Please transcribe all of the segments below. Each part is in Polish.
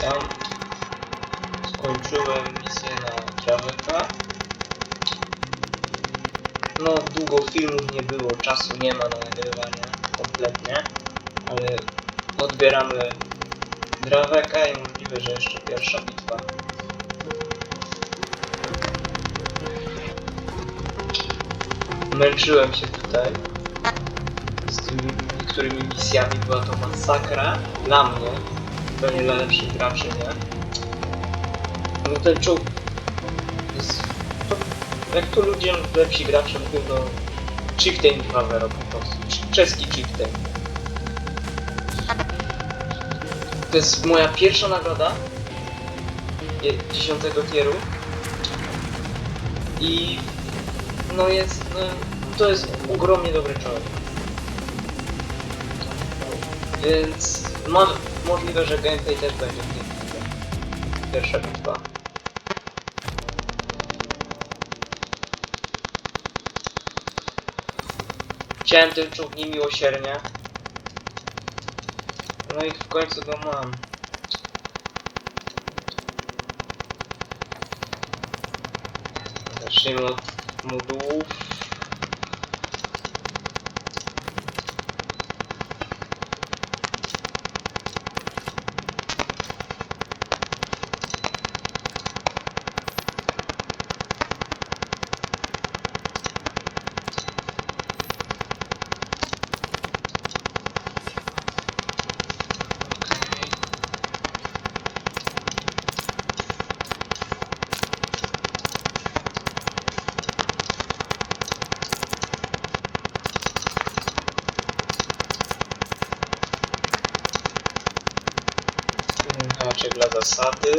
Tam skończyłem misję na Traweka. No, długo filmów nie było, czasu nie ma na nagrywanie kompletnie, ale odbieramy Draweka i możliwe, że jeszcze pierwsza bitwa. Męczyłem się tutaj z tymi niektórymi misjami, była to masakra dla mnie, pewnie dla lepszych graczy, nie? No ten czołg jest... Jak to ludzie lepsi gracze mówią, no... Chieftain Favero po prostu. Cz- Czeski Chieftain. To jest moja pierwsza nagroda je- 10 tieru i no jest, no, to jest ogromnie dobry czołg. Więc mo możliwe, że gameplay też będzie w tej bitwie. Pierwsza bitwa. Chciałem ten czołg niemiłosiernie. No i w końcu go mam. Zacznijmy od modułów. સાથે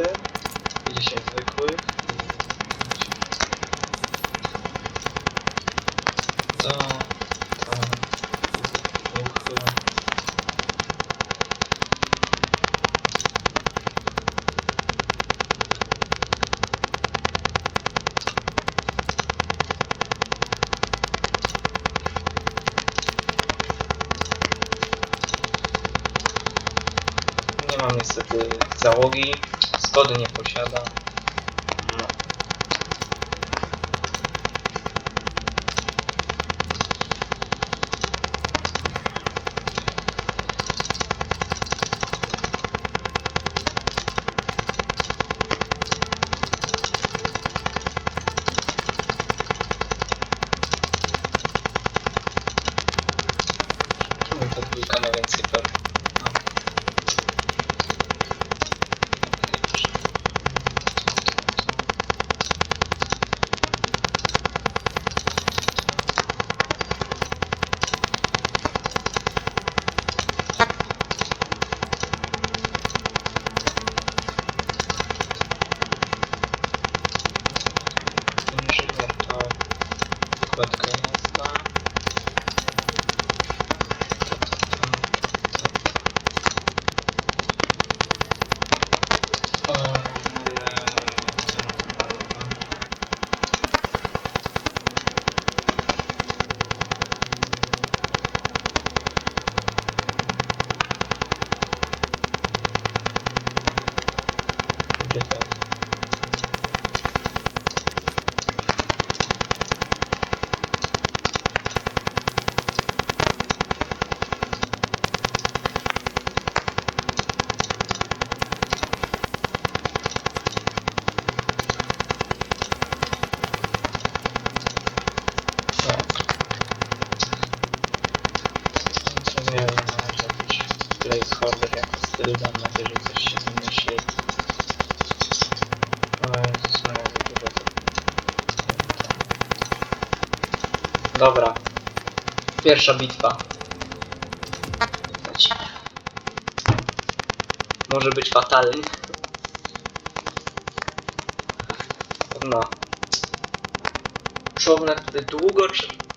niestety załogi. Skody nie posiada. подкаст. Placeholder jako styl, mam nadzieję, że coś się wymyśli. Dobra. Pierwsza bitwa. Może być fatalny. No. Czołg, który długo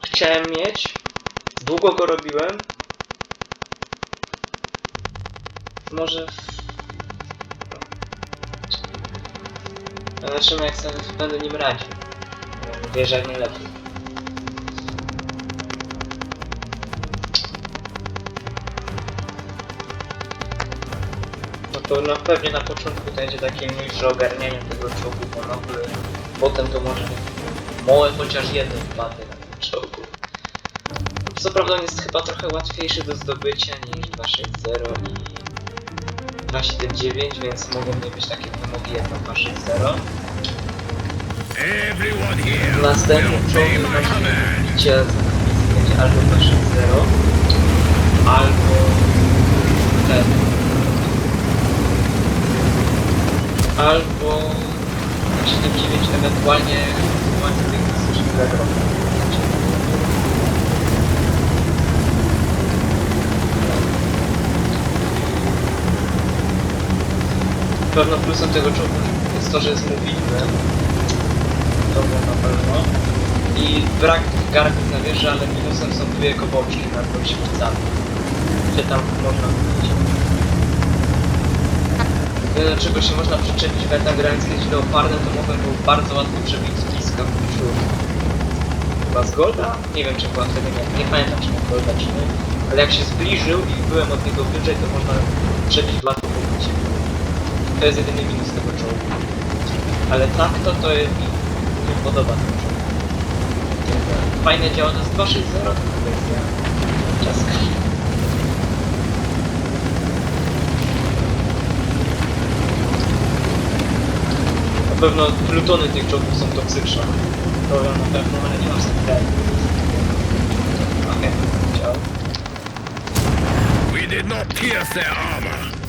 chciałem mieć. Długo go robiłem. Może... Zobaczymy jak sobie będę nim radził. Wierzę jak najlepiej. No to na pewnie na początku to będzie takie mniejsze ogarnianie tego czołgu, bo nowy, potem to może małe chociaż jeden wpadnie na ten czołgu. Co prawda on jest chyba trochę łatwiejszy do zdobycia niż 260 i 279, więc mogą nie być takie wymogi jak na 260. Everyone here Następnym will obey czołgiem my właśnie command. widzicie będzie albo 260, albo ten. Albo 79 ewentualnie ewentualnie tych 260. Pewno plusem tego czołgu jest to, że jest mobilny. To było na pewno. I brak garków na wieży, ale minusem są dwie koboczki nad gąsienicami. Gdzie tam można kupić. Jedyne czego się można przyczepić w grając kiedyś leopardem, to mogłem był bardzo łatwo przebić z bliska przód. Chyba z Golda? Nie wiem czy była wtedy, nie, nie pamiętam czy miał Golda czy nie. Ale jak się zbliżył i byłem od niego wyżej, to można przebić łatwo po. To jest jedyny minus tego czołgu. Ale tak to to jest mi nie podoba ten czołg. Fajne działa, to jest 260 to wersja czaska. Na pewno plutony tych czołgów są toksyczne. To ja na pewno, ale nie mam z. We did not pierce their armor.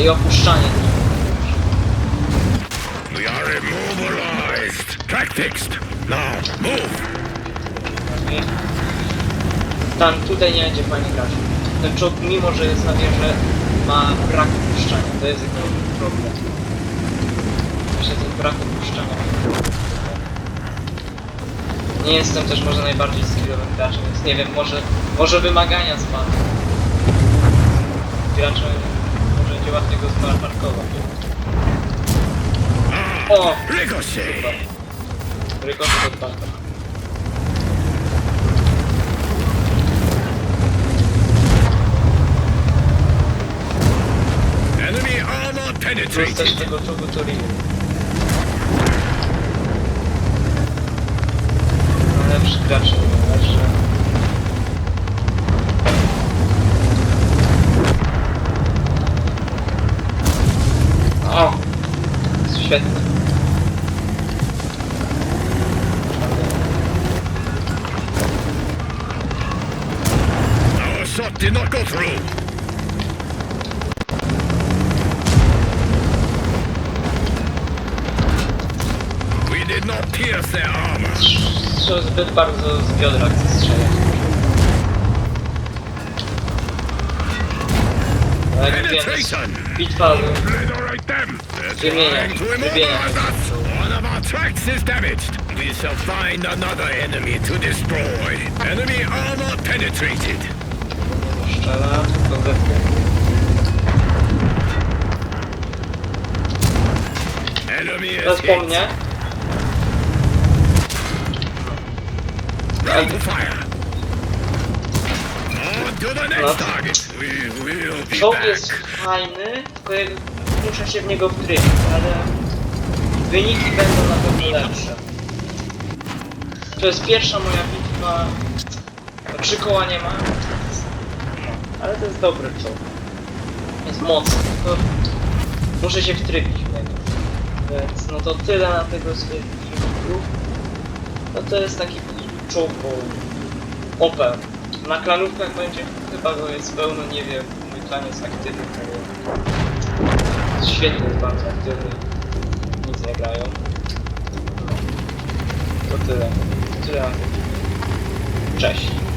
I opuszczanie We are immobilized. Track fixed. Now, move. I tam tutaj nie będzie fajnie grać. Ten czołg, mimo że jest na wieży, ma brak opuszczania. To jest jego problem. Właśnie ten brak opuszczania. Nie jestem też może najbardziej skillowym graczem, więc nie wiem, może, może wymagania spadną. Gracze łatwiej go zmarkować. O! Ricochet. Rykosy od banka. Enemy armor Plus też penetrated. tego czołgu to Ryu. Najlepszy gracz najlepszy. Świetnie. Our shot did not go through. We did not pierce their armor. Strzel zbyt bardzo z biodra chce strzelać. No jak wiem, Penetration. bitwa Obliterate them. They're Wymieniać, trying to wymieniać. immobilize us. One of our tracks is damaged. We shall find another enemy to destroy. Enemy armor penetrated. strzela, to zetnie. Enemy Teraz is po hit. mnie. Round fire. On to the next target. We will be Czołg jest back. fajny, tylko jak muszę się w niego wtrynić, ale wyniki będą na pewno lepsze. To jest pierwsza moja bitwa. Trzy koła nie ma. No, ale to jest dobry czołg. Jest mocny, tylko muszę się wtrybić w niego. Więc no to tyle na tego filmiku. No to jest taki czołg OP. Na klanówkach będzie chyba go jest pełno, nie wiem, mój klan jest aktywny, to świetnie jest bardzo aktywny, nic nie grają. To tyle. Tyle. Cześć.